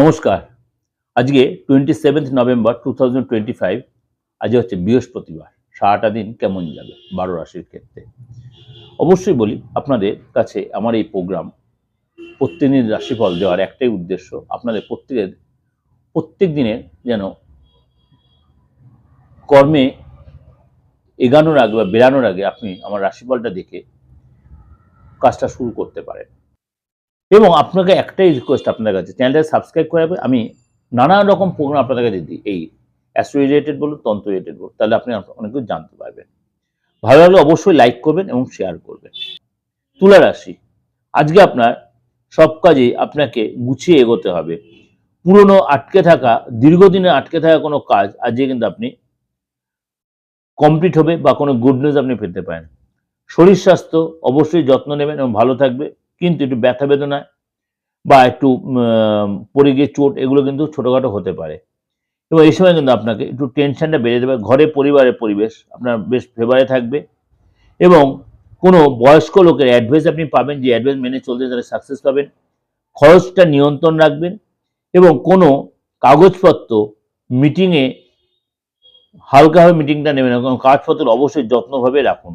নমস্কার। আজকে twenty seventh November two thousand twenty five আজকে হচ্ছে বৃহস্পতিবার। সারাটা দিন কেমন যাবে বারো রাশির ক্ষেত্রে? অবশ্যই বলি, আপনাদের কাছে আমার এই প্রোগ্রাম প্রত্যেকদিন রাশিফল দেওয়ার একটাই উদ্দেশ্য, আপনাদের প্রত্যেকের, প্রত্যেক দিনের যেন কর্মে এগানোর আগে বা বেরানোর আগে আপনি আমার রাশিফলটা দেখে কাজটা শুরু করতে পারেন। এবং আপনাকে একটাই রিকোয়েস্ট আপনার কাছে চ্যানেলটা সাবস্ক্রাইব করে। আমি নানা রকম প্রোগ্রাম আপনাদের কাছে দিই, এই অ্যাস্ট্রো রিলেটেড বলুন তন্ত্র রিলেটেড বলুন, তাহলে আপনি অনেক কিছু জানতে পারবেন। ভালো লাগলে অবশ্যই লাইক করবেন এবং শেয়ার করবেন। তুলা রাশি, আজকে আপনার সব কাজে আপনাকে গুছিয়ে এগোতে হবে। পুরনো আটকে থাকা দীর্ঘদিনে আটকে থাকা কোনো কাজ আজকে কিন্তু আপনি কমপ্লিট হবে বা কোনো গুড নিউজ আপনি পেতে পারেন। শরীর স্বাস্থ্য অবশ্যই যত্ন নেবেন এবং ভালো থাকবে। কিন্তু একটু ব্যথা বেদনায় বা একটু পড়ে গিয়ে চোট, এগুলো কিন্তু ছোটোখাটো হতে পারে। এবং এই সময় কিন্তু আপনাকে একটু টেনশনটা বেড়ে যাবে। ঘরে পরিবারের পরিবেশ আপনার বেশ ফেভারে থাকবে। এবং কোনো বয়স্ক লোকের অ্যাডভাইস আপনি পাবেন, যে অ্যাডভাইস মেনে চলতে তাহলে সাকসেস পাবেন। খরচটা নিয়ন্ত্রণ রাখবেন এবং কোনো কাগজপত্র মিটিংয়ে হালকাভাবে মিটিংটা নেবেন না। কোনো কাগজপত্র অবশ্যই যত্নভাবে রাখুন।